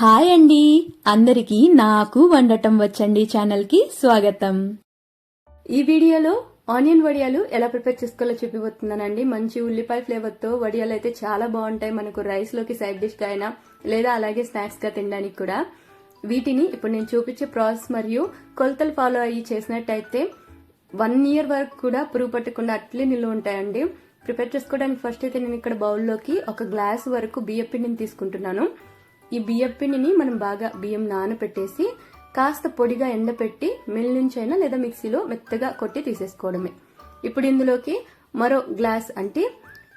Hi అండి. అందరికీ నాకు వండటం వచ్చండి ఛానల్కి స్వాగతం. ఈ వీడియోలో ఆనియన్ వడియాలు ఎలా ప్రిపేర్ చేసుకోవాలో చూపిపోతున్నానండి మంచి ఉల్లిపాయ ఫ్లేవర్తో వడియాలు అయితే చాలా బాగుంటాయి. మనకు రైస్లోకి సైడ్ డిష్గా అయినా లేదా అలాగే స్నాక్స్గా తినడానికి కూడా. వీటిని ఇప్పుడు నేను చూపించే ప్రాసెస్ మరియు కొలతలు ఫాలో అయ్యి చేసినట్టయితే వన్ ఇయర్ వరకు కూడా పురుగు పట్టకుండా అట్లే నిల్వ ఉంటాయండి. ప్రిపేర్ చేసుకోవడానికి ఫస్ట్ అయితే నేను ఇక్కడ బౌల్లోకి ఒక గ్లాస్ వరకు బియ్య పిండిని తీసుకుంటున్నాను. ఈ బియ్యం పిండిని మనం బాగా బియ్యం నానపెట్టేసి కాస్త పొడిగా ఎండపెట్టి మిల్ నుంచైనా లేదా మిక్సీలో మెత్తగా కొట్టి తీసేసుకోవడమే. ఇప్పుడు ఇందులోకి మరో గ్లాస్ అంటే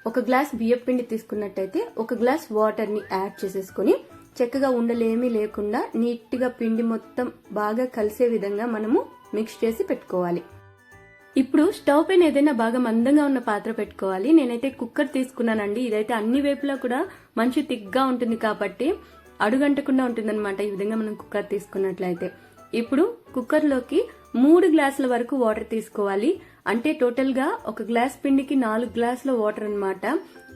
ఒక గ్లాస్ బియ్యం పిండి తీసుకున్నట్టయితే ఒక గ్లాస్ వాటర్ని యాడ్ చేసేసుకొని చక్కగా ఉండలేమీ లేకుండా నీట్గా పిండి మొత్తం బాగా కలిసే విధంగా మనము మిక్స్ చేసి పెట్టుకోవాలి. ఇప్పుడు స్టవ్ పైన ఏదైనా బాగా మందంగా ఉన్న పాత్ర పెట్టుకోవాలి. నేనైతే కుక్కర్ తీసుకున్నానండి. ఇదైతే అన్ని వైపులా కూడా మంచి థిక్గా ఉంటుంది కాబట్టి అడుగంటకుండా ఉంటుందన్నమాట ఈ విధంగా మనం కుక్కర్ తీసుకున్నట్లయితే. ఇప్పుడు కుక్కర్లోకి మూడు గ్లాసుల వరకు వాటర్ తీసుకోవాలి. అంటే టోటల్గా ఒక గ్లాస్ పిండికి నాలుగు గ్లాసుల వాటర్ అనమాట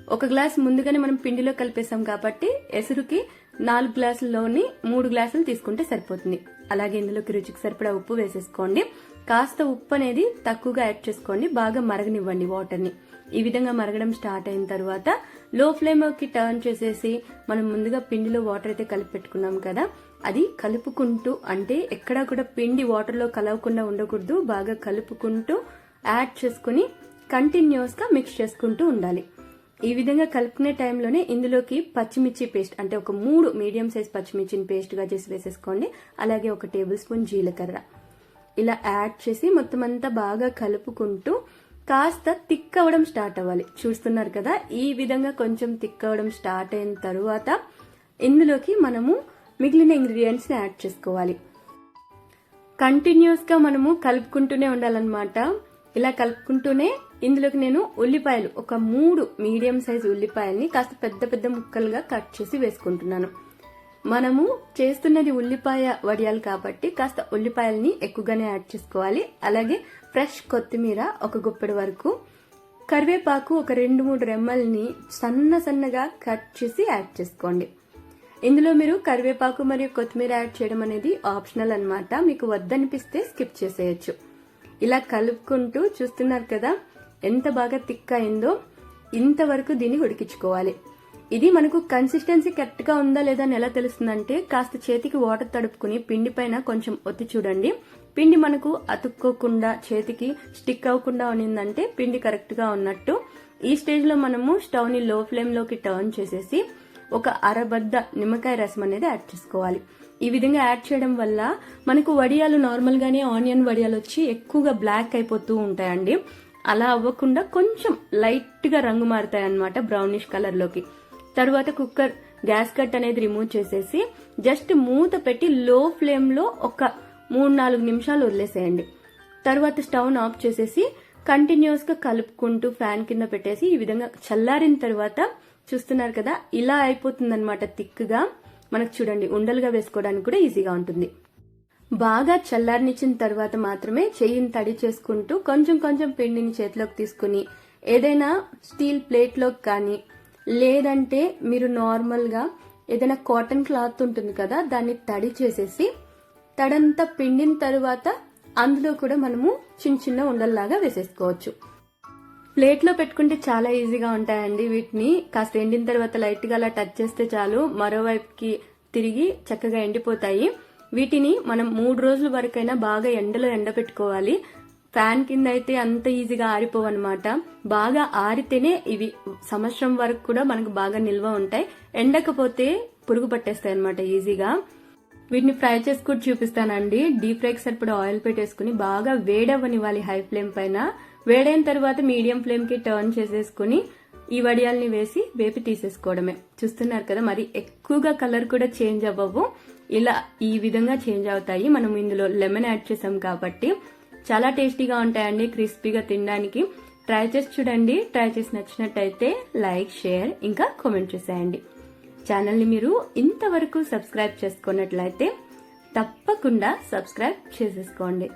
ఒక గ్లాస్ ముందుగానే మనం పిండిలో కలిపేసాం కాబట్టి ఎసురుకి నాలుగు గ్లాసుల్లోని మూడు గ్లాసులు తీసుకుంటే సరిపోతుంది. అలాగే ఇందులోకి రుచికి సరిపడా ఉప్పు వేసేసుకోండి. కాస్త ఉప్పు అనేది తక్కువగా యాడ్ చేసుకోండి. బాగా మరగనివ్వండి వాటర్ని ఈ విధంగా మరగడం స్టార్ట్ అయిన తర్వాత లో ఫ్లేమ్కి టర్న్ చేసేసి మనం ముందుగా పిండిలో వాటర్ అయితే కలిపి పెట్టుకున్నాం కదా అది కలుపుకుంటూ అంటే ఎక్కడా కూడా పిండి వాటర్లో కలవకుండా ఉండకూడదు. బాగా కలుపుకుంటూ యాడ్ చేసుకుని కంటిన్యూస్గా మిక్స్ చేసుకుంటూ ఉండాలి. ఈ విధంగా కలుపుకునే టైంలోనే ఇందులోకి పచ్చిమిర్చి పేస్ట్ అంటే ఒక మూడు మీడియం సైజ్ పచ్చిమిర్చిని పేస్ట్గా చేసి వేసేసుకోండి. అలాగే ఒక టేబుల్ స్పూన్ జీలకర్ర. ఇలా యాడ్ చేసి మొత్తం అంతా బాగా కలుపుకుంటూ కాస్త థిక్ అవ్వడం స్టార్ట్ అవ్వాలి. చూస్తున్నారు కదా ఈ విధంగా కొంచెం థిక్ అవ్వడం స్టార్ట్ అయిన తరువాత ఇందులోకి మనము మిగిలిన ఇంగ్రీడియంట్స్ని యాడ్ చేసుకోవాలి. కంటిన్యూస్గా మనము కలుపుకుంటూనే ఉండాలన్నమాట. ఇలా కలుపుకుంటూనే ఇందులోకి నేను ఉల్లిపాయలు ఒక మూడు మీడియం సైజ్ ఉల్లిపాయల్ని కాస్త పెద్ద పెద్ద ముక్కలుగా కట్ చేసి వేసుకుంటున్నాను. మనము చేస్తున్నది ఉల్లిపాయ వడియాలు కాబట్టి కాస్త ఉల్లిపాయల్ని ఎక్కువగానే యాడ్ చేసుకోవాలి. అలాగే ఫ్రెష్ కొత్తిమీర ఒక గుప్పెడు వరకు కరివేపాకు ఒక రెండు మూడు రెమ్మల్ని సన్న సన్నగా కట్ చేసి యాడ్ చేసుకోండి. ఇందులో మీరు కరివేపాకు మరియు కొత్తిమీర యాడ్ చేయడం అనేది ఆప్షనల్ అనమాట మీకు వద్దనిపిస్తే స్కిప్ చేసేయచ్చు. ఇలా కలుపుకుంటూ చూస్తున్నారు కదా ఎంత బాగా థిక్ అయిందో ఇంతవరకు దీన్ని ఉడికించుకోవాలి. ఇది మనకు కన్సిస్టెన్సీ కరెక్ట్గా ఉందా లేదా అని ఎలా తెలుస్తుందంటే కాస్త చేతికి వాటర్ తడుపుకుని పిండి పైన కొంచెం ఒత్తి చూడండి. పిండి మనకు అతుక్కోకుండా చేతికి స్టిక్ అవ్వకుండా ఉన్నిందంటే పిండి కరెక్ట్గా ఉన్నట్టు. ఈ స్టేజ్లో మనము స్టవ్ని లో ఫ్లేమ్లోకి టర్న్ చేసేసి ఒక అరబద్ద నిమ్మకాయ రసం అనేది యాడ్ చేసుకోవాలి. ఈ విధంగా యాడ్ చేయడం వల్ల మనకు వడియాలు నార్మల్ గానే ఆనియన్ వడియాలు వచ్చి ఎక్కువగా బ్లాక్ అయిపోతూ ఉంటాయండి. అలా అవ్వకుండా కొంచెం లైట్గా రంగు మారుతాయి అనమాట బ్రౌనిష్ కలర్లోకి తర్వాత కుక్కర్ గ్యాస్ కట్ అనేది రిమూవ్ చేసేసి జస్ట్ మూత పెట్టి లో ఫ్లేమ్లో ఒక మూడు నాలుగు నిమిషాలు వదిలేసేయండి. తర్వాత స్టవ్ ఆఫ్ చేసేసి కంటిన్యూస్గా కలుపుకుంటూ ఫ్యాన్ కింద పెట్టేసి ఈ విధంగా చల్లారిన తర్వాత చూస్తున్నారు కదా ఇలా అయిపోతుందన్నమాట థిక్గా మనకు చూడండి ఉండలుగా వేసుకోవడానికి కూడా ఈజీగా ఉంటుంది. బాగా చల్లారనిచ్చిన తర్వాత మాత్రమే చెయ్యిని తడి చేసుకుంటూ కొంచెం కొంచెం పిండిని చేతిలోకి తీసుకుని ఏదైనా స్టీల్ ప్లేట్లోకి కానీ లేదంటే మీరు నార్మల్గా ఏదైనా కాటన్ క్లాత్ ఉంటుంది కదా దాన్ని తడి చేసేసి తడంతా పిండిన తర్వాత అందులో కూడా మనము చిన్న చిన్న ఉండల్లాగా వేసేసుకోవచ్చు. ప్లేట్లో పెట్టుకుంటే చాలా ఈజీగా ఉంటాయండి వీటిని. కాస్త ఎండిన తర్వాత లైట్గా అలా టచ్ చేస్తే చాలు మరోవైపుకి తిరిగి చక్కగా ఎండిపోతాయి. వీటిని మనం మూడు రోజుల వరకైనా బాగా ఎండలో ఎండబెట్టుకోవాలి. ఫ్యాన్ కింద అయితే అంత ఈజీగా ఆరిపోవు అనమాట బాగా ఆరితేనే ఇవి సంవత్సరం వరకు కూడా మనకు బాగా నిల్వ ఉంటాయి. ఎండకపోతే పురుగు పట్టేస్తాయి అనమాట ఈజీగా. వీటిని ఫ్రై చేసి కూడా చూపిస్తానండి. డీప్ ఫ్రైకి సరిపడా ఆయిల్ పెట్టేసుకుని బాగా వేడవ్వనివ్వాలి హై ఫ్లేమ్ పైన. వేడైన తర్వాత మీడియం ఫ్లేమ్కి టర్న్ చేసేసుకుని ఈ వడియాల్ని వేసి వేపి తీసేసుకోవడమే. చూస్తున్నారు కదా మరి ఎక్కువగా కలర్ కూడా చేంజ్ అవ్వవు. ఇలా ఈ విధంగా చేంజ్ అవుతాయి. మనం ఇందులో లెమన్ యాడ్ చేసాం కాబట్టి చాలా టేస్టీగా ఉంటాయండి క్రిస్పీగా తినడానికి. ట్రై చేసి చూడండి. ట్రై చేసి నచ్చినట్టయితే లైక్ షేర్ ఇంకా కామెంట్ చేసేయండి. ఛానల్ని మీరు ఇంతవరకు సబ్స్క్రైబ్ చేసుకున్నట్లయితే తప్పకుండా సబ్స్క్రైబ్ చేసేసుకోండి.